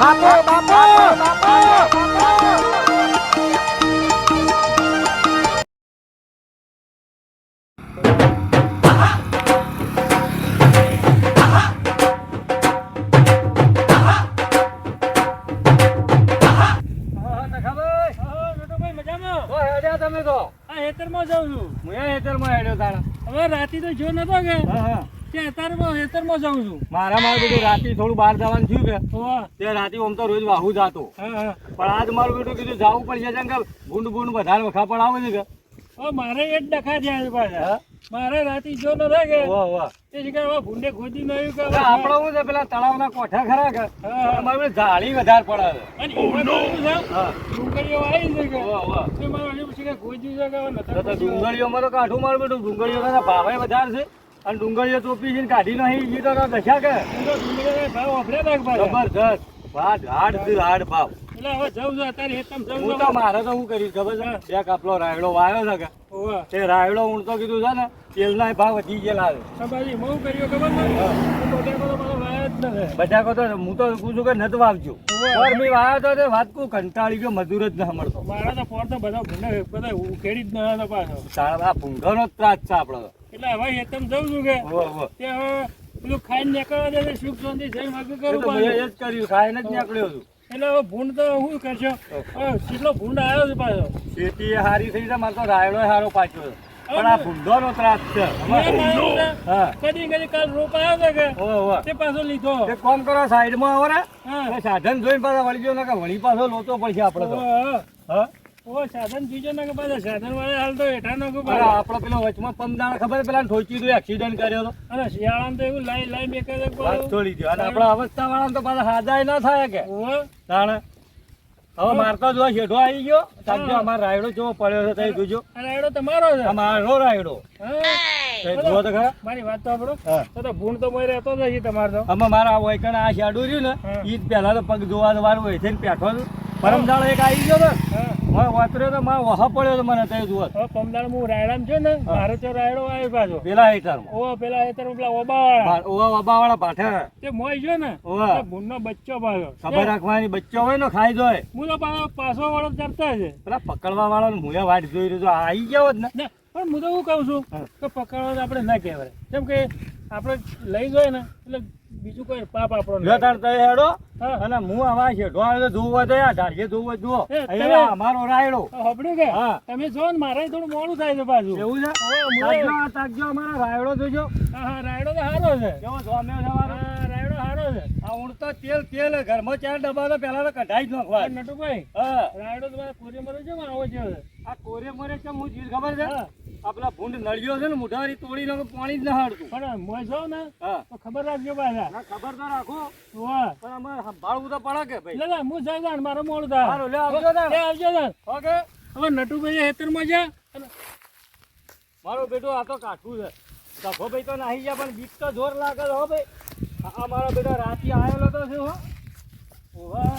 બાપુ બાપુ બાપુ. તમે તો. આ હેતરમાં જાઉં છું. હું હેતર હેતરમાં હેડ્યો તારા. હવે રાતી તો જો નતો કે? હા હા. હેતરમાં જાઉં છું. મારા મારું બેટું રાતે થોડું બહાર જવાનું થયું કે. તે રાતે આમ તો રોજ વાહુ જાતો. હા હા. પણ આજ મારું બેટું કીધું જવું પડશે કે ભૂંડ ભૂંડ વધારે વખા પણ આવે છે કે. મારે એ જ ડખા છે પાછા. મારે રાતી જો ન લાગે તે હવે ભૂંડે ખોદી ન કે આપણે છે પેલા તળાવના કોઠા ખરા કે. હા, હા. જાળી વધારે પડે અને ડુંગળીઓ આવી છે કે. તે મારે પછી કે ખોદ્યું છે કે તો તો ડુંગળીઓમાં તો કાઠું મારું બેટું. ડુંગળીઓના ભાવે વધારે છે. અને ડુંગળીઓ ટોપી છે ને કાઢી નહીં એ તો દશા કે? હું તો ડુંગળીઓના ભાવ વાપર્યા હતા કે પાછા. જબરજસ્ત. વાત હાડ હાડ ભાવ. એટલે હવે છું અત્યારે હું તો મારે તો હું કરીશ ખબર છે? બે કાપલો રાયડો વાયો છે કે? તે રાયડો હું તો કીધું છે ને તેલના ભાવ વધી ગયેલા છે. બાજુ કર્યું ખબર? હા. હું. બધા કહો તો હું તો પૂછું કે નથી વાવજો. પર મેં વાયો તો તે વાત કહું કંટાળી ગયો મજૂર જ ન મળતો મારા તો ફોન તો બધા બધા ઉખેડી જ ન હતો પાછો આ ભૂંગળનો જ ત્રાસ છે આપણો. એટલે હવે હેતમ જાઉં છું કે. તે હવે પેલું ખાઈને નીકળવા દે સુખ શાંતિ જઈને વાગ્યું કરું તો એ જ કર્યું ખાઈને જ નીકળ્યો છું. એટલે હવે ભૂંડ તો શું કરશો? કેટલો ભૂંડ આવ્યો છે પાછો. ખેતી સારી થઈ છે મારે તો રાયડો સારો પાછો પણ આ ભૂંડોનો ત્રાસ છે. કદી કદી કાલ રોપ આવ્યો છે કે. તે પાછો લીધો. એક કામ કરો સાઈડમાં આવરા સાધન જોઈને પાછા વળી ગયો ને કે વળી પાછો લોચો પડશે આપણે તો. હા. ઓવે, સાધન બીજો ના કે પાછા સાધન વાળા હાલ તો હેઠા પાછા. આપણો પેલો વચમાં પમદાણા ખબર પેલા ઠોકી દો એક્સિડન્ટ કર્યો તો. અને શિયાળામાં તો એવું લાઈ લાઈ મેકે છે વાત છોડી દો અને આપણા અવસ્થા વાળા તો પાછા હાદાય ના થાય કે. તાણે. હવે મારતો જો શેઠો આવી ગયો. સાંજે અમારો રાયડો કેવો પડ્યો છે તઈ જોજો. રાયડો તમારો છે? અમારો રાયડો? જુઓ તો ખરા. મારી વાત તો આપણો તો તો ભૂંડ તો મોય રહેતો જ હશે તમારો તો. અમે મારા વૈકણ આ શાડું રહ્યું ને એ ઈ જ પહેલા તો પગ જોવા વાર હોય છે ને પેઠો પરમદાળ એક આવી ગયો ને તો મારો વહ પડ્યો તો મને તઈ જુઓ હવે પમદાર હું રાયડામ છું ને મારો તો રાયડો આવ્યો પાછો. પેલા હેઠળમાં. ઓ પેલા એ પેલા ઓબાવાળા. ઓવા ઓબા પાઠે તે મોય છે ને ઓવા. તે બચ્ચો પાછો. ખબર રાખવાની બચ્ચો હોય ને ખાઈ જાય. હું તો પાછો પાછો વાળો ચડતા છે. પેલા પકડવા વાળા મુયા વાટ જોઈ રહ્યો આવી ગયો જ ને. પણ હું તો કઉ કહું છું. કે પકડવા તો આપણે ના કહેવાય. કેમ કે આપણે લઈ જોઈએ ને એટલે બીજું કોઈ પાપ આપણો તાર તઈ હેડો. અને હું આવા છે ઢોળ જોવા દયા ધારીએ જોવા જુઓ. અહીંયા અમારો રાયડો. હબડ્યું કે? હા. તમે જો ને મારે થોડું મોડું થાય છે પાછું. એવું છે? તાકજો તાકજો અમારો રાયડો જોજો. હા હા રાયડો તો સારો છે. કેવો છે અમારો? રાયડો સારો છે. આ ઉડતા તેલ તેલ ઘરમાં ચાર ડબ્બા તો પહેલા તો કઢાઈ જ નાખવા નટુભાઈ હા. રાયડો તો કોરે મરે છે આવો છે? આ કોરે મરે છે હું ચીજ ખબર છે? હા. આ પેલા ભૂંડ નળિયો છે ને મુઠારી તોડી નાખો પાણી જ ના હાડતું. પણ મોજો ને હા. તો ખબર રાખજો પાછા. ના ખબર તો રાખો. વાહ પણ અમારે સંભાળવું તો પડે કે ભાઈ? લે હું જાય જાણ મારો મોડું થાય. સારું, લે આવજો ને. લે આવજો ને. ઓકે. હવે નટુભાઈ હેતરમાં જા અને મારો બેટો આ તો કાઠું છે. દફો ભાઈ તો નાહી ગયા પણ બીક તો જોર લાગે હો ભાઈ. આ મારો બેટો રાતી આવેલો તો છે હો. ઓવા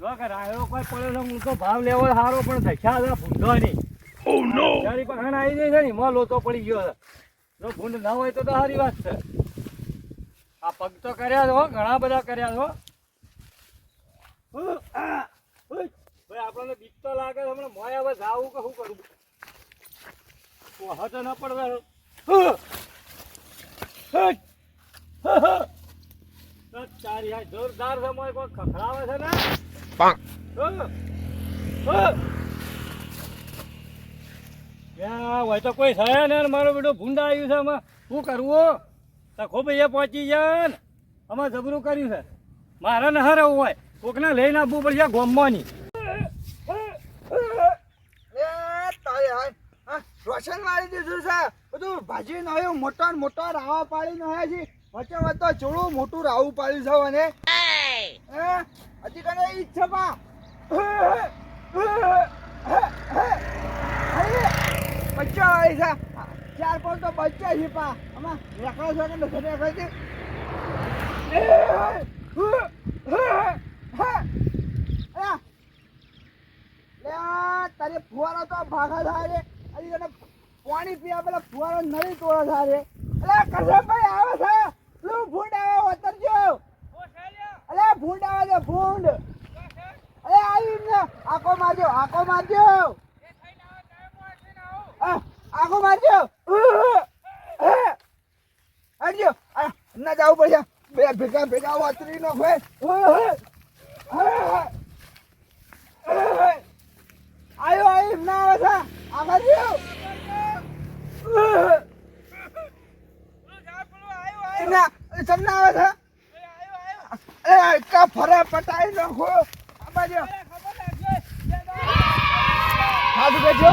જો કે રાયો કોઈ પડેલો હું તો ભાવ લેવો સારો પણ થઈ ખ્યાલ ભૂંધો નહીં ઓ નો તારી પહાણ આવી જાય છે ને મો લોચો પડી ગયો છે. જો ભૂંડ ના હોય તો તો સારી વાત છે. આ પગ તો કર્યા છો હો ઘણા બધા કર્યા છો ભાઈ આપણને બીક તો લાગે છે હમણાં મોય હવે જાવું કે શું કરું હતો ના પડવા. જોરદાર સમય કોઈ ખખડાવે છે ને? હોય તો કોઈ થયા ને મારો બેટો ભૂંડા આવ્યું છે આમાં. શું કરવું તખો પહોંચી જાય ને. આમાં જબરું કર્યું છે. મારે ન હરવું હોય. કોકને લઈને આપવું પડશે ગોમવાની રોશન મારી દીધું છે. બધું ભાજી નયો મોટા મોટા રાવા પાડી નયા છે વચ્ચે વચ્ચે ચોળું મોટું રાવું પાડ્યું છે અને હજી કને ઈચ્છા બચ્ચા છે તો બચ્ચા છે આમાં રેકડો ફુવારો તો ભાગા થાય હજી તને પાણી પીવા પેલા ફુવારો નળી તોડો થાય અલે કરશનભાઈ આવે છે? તું ફૂટ આવે? ઉતરજો અલે ભૂંડ આવે છે, ભૂંડ. અરે આવી આખો મારજો આખો મારજો. આખો મારજો. હટજો આ, ના જવું પડશે. બે ભેગા ભેગા વાતરી નો ભાઈ આયો આયો ના આવે છે. આ મારજો ના તમને આવે છે? એ કા ફરે પટાઈ નાખો. આ બાજુ. હાથ બેઠો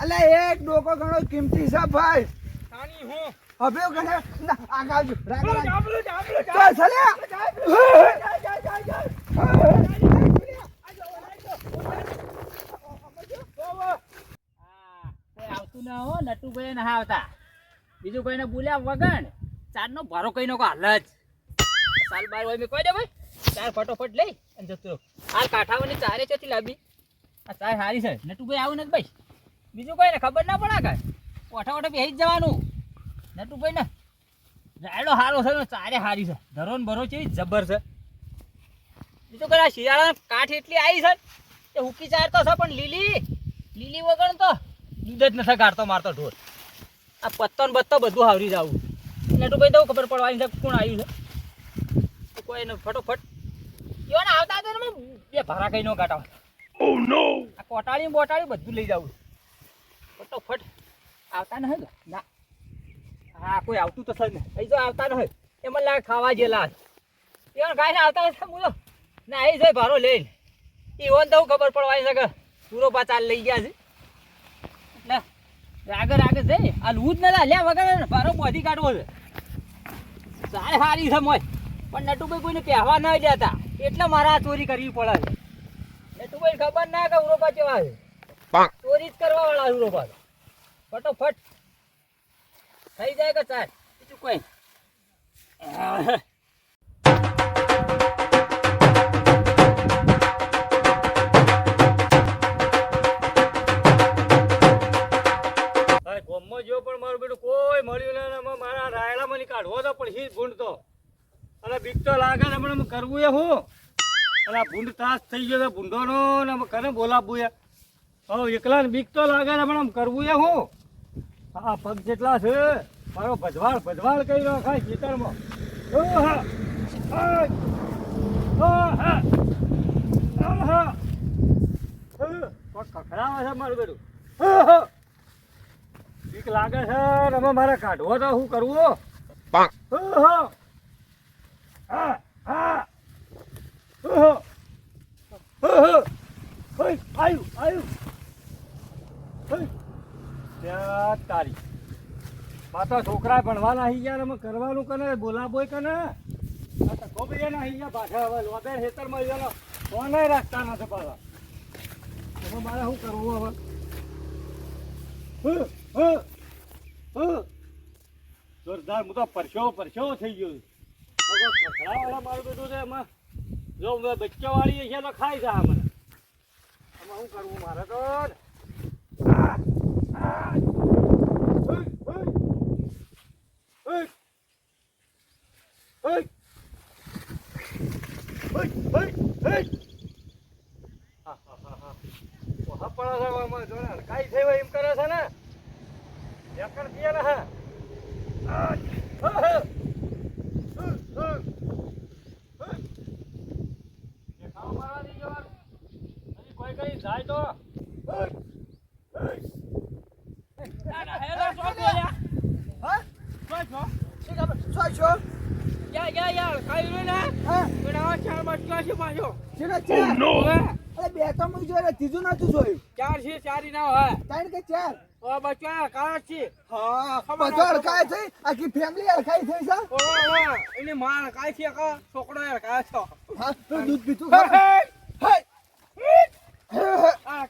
અલ્યા એક ડોકો ઘણો કિંમતી છે ભાઈ. હવે ઘણે ના આગળ જો રાગ ચાલ ચાલ્યા. આવતું ના હો નટુભાઈ ના આવતા. બીજું કોઈને બોલ્યા વગર ચારનો ભારો કઈ નો હાલ જ. સાલ બાર હોય મેં કહી દે ભાઈ ચાર ફટોફટ લઈ અને જતો આ હાલ કાંઠાઓની ચારે ચોથી લાવી આ ચાર હારી છે. નટુભાઈ આવું નથી ભાઈ. બીજું કોઈ ને ખબર ના પડે કાંઈ. ઓઠા ઓઠા બેસી જ જવાનું. નટુભાઈ ને રાયડો હારો છે ને ચારે હારી છે. ધરો ને ભરો છે જબર છે. બીજું કોઈ આ શિયાળા કાઠ એટલી આવી છે એ હુકી ચાર તો છે પણ લીલી લીલી વગર તો દૂધ જ નથી કાઢતો મારતો ઢોર. આ પત્તો ને બત્તો બધું આવરી જવું. એટલે ભાઈ તો ખબર પડવાની છે કોણ આવ્યું છે. કોઈ ને ફટોફટ. એવા ને આવતા હતા ને બે ભારા કઈ નો કાઢવા આ કોટાળી બોટાળી બધું લઈ જવું. ફટોફટ આવતા ન હોય ના? હા, કોઈ આવતું તો છે ને. જો આવતા ન હોય, એમાં લાગે ખાવા જેલા એવા ગાય આવતા હશે બોલો. ના, અહીં જોઈ ભારો લઈને. ઈવન તો ખબર પડવાની છે કે પૂરો પાછા લઈ ગયા છે. એટલે રાગર આગળ જઈ આ લૂજ ને લ્યા વગર ભારો બોધી કાઢવો છે. સારી હારી છે મોય. પણ નટુભાઈ કોઈને પહેવા ન દેતા. એટલે મારા ચોરી કરવી પડે છે. નટુભાઈ ખબર ના કે ઉરોપા કેવા છે ચોરી કરવા વાળા હું રોબા ફટોફટ. થઈ જાય કે ચાલ? બીજું કોઈ. હા, ગામમાં જો પણ મારું બેટું કોઈ મળ્યું નહીં મારા રાયડા મને કાઢવો તો પણ જ ભૂંડ તો. અને બીક તો લાગે ને હમણાં કરવું એ હું. અને ભૂંડ ત્રાસ થઈ ગયો ભૂંડો ભૂંડોનો ને કને બોલાવું એ? હવે એકલા ને બીક તો લાગે ને આમ કરવું એ હું હા પગ જેટલા છે મારો ભજવાળ ભજવાળ કરી રહ્યો ખાય ખેતરમાં! હા! ખખડાવે છે મારું ઓહો! બીક લાગે છે તમે મારે કાઢવો તો શું કરવું! હા હા હા આયુ આયુ ઓય! ત્યાં તારી. પાછા છોકરા ભણવાના આવી ગયા અમે કરવાનું કને? બોલાબોય કને? આ તો ખોબરિયાના આવી ગયા પાછા હવે લોબેર હેતરમાં ગયેલો ફોને રાખતા નથી પાછા. હવે મારે શું કરવું હવે. જોરદાર, હું તો પરસેવો પરસેવો થઈ ગયો કચરાવાળા મારું બધું છે એમાં. જો બચ્ચો વાળી છે તો ખાઈ જાય મને. આમાં શું કરવું મારે તો આ, આ. ઓય, ઓય. ઓય. ઓય. ઓય, ઓય, ઓય. હા, હા, હા, હા. ઓહા પડે છે આમાં જો ને હલકાઈ થઈ હોય એમ કરે છે ને ઢેકણ પીએ ને હા આ, હા, હા. હા, હા. હા. દેખાવ મારવા નહીં જવાનું. હજી કોઈ કઈ જાય તો હા, હા. હા શું ખબર શું છો હા શેનો ચાર અરે બે તો મું જોયું ત્રીજું નતું જોયું ત્રણ કે ચાર? ઓ બચ્ચા કાળ છે. હા બધો હરખાય છે આખી ફેમિલી હરખાઈ થઈ છે? ઓ ઓ માં કાય છે કો. છોકરો યાર કાય છો. હા તો દૂધ પીતું? હે.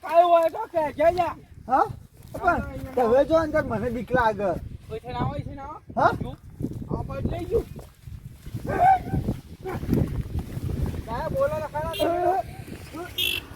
કાય હોય તો કે જયા હા? પણ હવે જો અંદર મને બીક લાગે કોઈ છે ના હોય છે ના હા? આ બાજુ લઈ ગયું કાય બોલો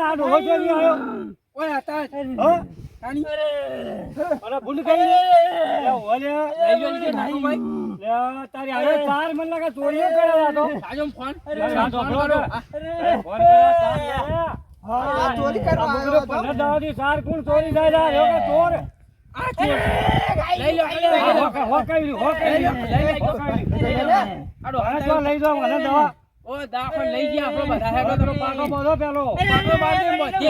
આ ડોહો ચોરી આવ્યો. હા? અરે. ભૂંડ કઈ લે ઓલે લે તારી હવે ચાર મને લાગે ચોરીઓ કરેલા તો. આ ઢોકળો અરે, ફોન કર્યા હા ચોરી કરવા આવ્યો બગડો પંદર દાડાથી ચાર કોણ ચોરી થાય છે? કે ચોર. કઈ રહ્યું. હવે તો લઈ જાઓ મને દવા હવે પેલો પાકો બધો પેલો કરવાનું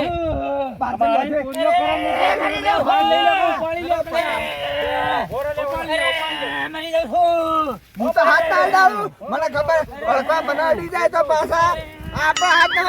હું તો હાથ ના હલાવું. મને ખબર ઓળખવા બનાવી જાય તો પાછા આપણા હાથ ના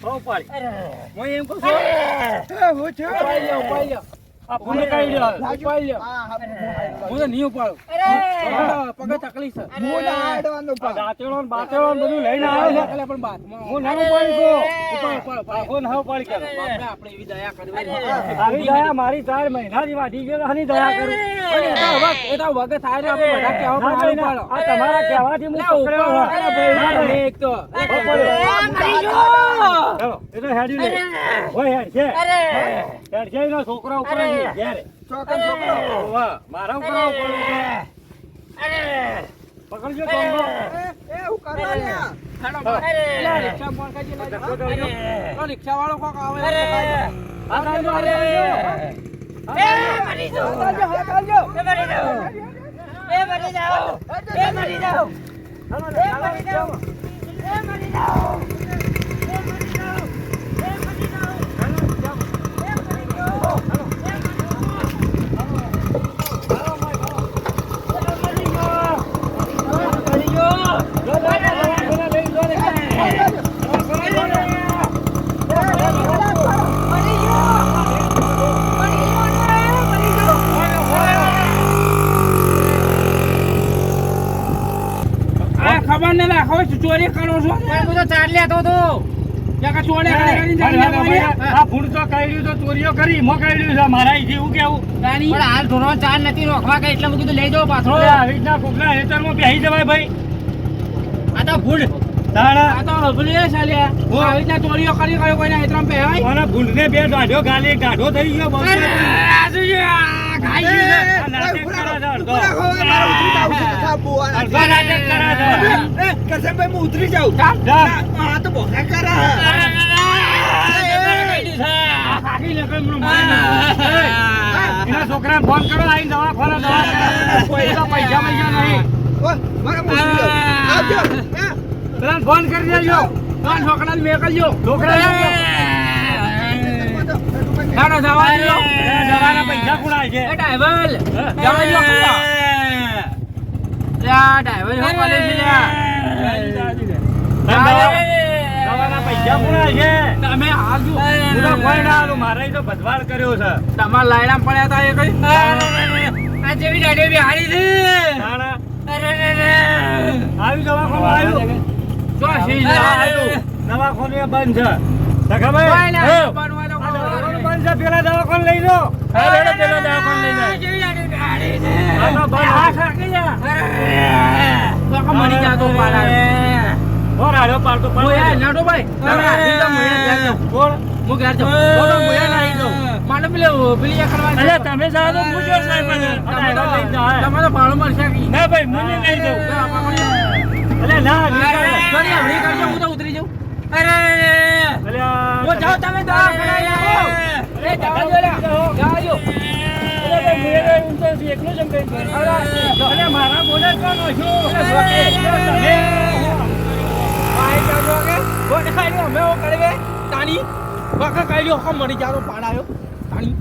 બહુ પાડી એ, હું છું. આ ભૂલે કાઢી લ્યો. લાગ્યું? હા, હા, હું હું ના હાડવાનું આ દાંતેડો ને બાતેડો ને બધું લઈને આવ્યો છે. હું નાનું પાડી ગયો આખો નાનો પાડી કર્યો. આવી દયા મારી ચાર મહિનાથી વાઢી ગયો દયા કરું. ના કઈ ના. આ તમારા કહેવાથી હું પકડ્યો છું. ચાલો, એ તો હેડી લે. ઓય હેડ છે. હેડ છે છોકરા ઉપર ઘેરે. ચોકન છોકરો. મારા ઉપર. પકડજો. એ, હું કરવા? રિક્ષા વાળો કોક આવે આવજો. હાથ હાલજો, હાથ હાલજો. ચાલો ને, ચાલો, ચાલો. ખબર ને રાખો ચોરી કરો છો યાકા ચોરી કરી હાલ, હાલ, ભાઈ, આ ભૂંડ તો કાઢ્યું તો ચોરીઓ કરી મો કાઢ્યું છે મારા અહીંથી એવું કેવું પણ હાલ ધોરણ ચાર નથી રોકવા કઈ એટલે મેં કીધું લઈ જાઓ પાછો અરે આવી રીતના કોકના હેતરમાં બેસી જવાય ભાઈ આ તો ભૂલ તાણા આ તો હબલી છે સાલ્યા હું આવી રીતના ચોરીઓ કરી કયો કોઈના હેતરામ પહેવાય મારા ભૂંડને બે દાઢો ગાલી ગાઢો થઈ ગયો ઉતરી હું જાઉં. જા. તો બોખા કરે. એના છોકરાને ફોન કરો આવી દવા કરાવે. પૈસા પૈસા પૈસા નહીં હું ફોન કરી દેજો છોકરા છોકરાને મેકલજો છોકરા ડ્રાઈવર. ડ્રાઈવર હો કોલે છે. દવાના પૈસા છે? તમે કોઈ ના. મારે તો ભજવાડ કર્યો છે. તમારા લાયડા પડ્યા હતા એ કઈ? આ જેવી છે. આવ્યું દવાખાનું આવ્યું. જો સી દવાખાનું બંધ છે. ખબર? દવાખાને છે પેલા દવાખાને લઈ જાઓ. હા, પેલો દવાખાને લઈ જાય. આ તો બંધ ખાકી જા. કાકા મરી જાતો પાડા. બોલ, હાલો, પાડતો, પાડતો. હું યાર નાટોભાઈ, તમે હાલી જાઓ, હું યાર ઘેર જાઉં. બોલ. હું ઘેર જાઉં. બોલો, હું યાર જાઉં. મારે પેલી- પેલી કરવા અલ્યા, તમે જાઓ તો હું સાહેબ તમે તો- જાઓ, હે. તમે તો ભાડું મળશે ના ભાઈ મને લઈ જાઓ તો આપણે કોની- અલ્યા ના નીકળ. હમણી કરજો, હું તો ઉતરી જાઉં. અરે તમે જવા દો લ્યા. જવા દો. અલ્યા, ભાઈ, હું તો એકલો જ મારા બોલે કોણ છું? તમે લ્યો, અમે એવું કરીએ. તાણી. ખાઈ લ્યો, આખો મરી જાતો પાડાયો. તાણી.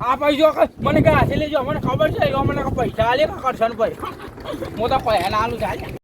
આ પૈસો મને કે હાથે લેજો મને ખબર છે મને પૈસા આલે કરશન ભાઈ હું તો ના આલું ચાલે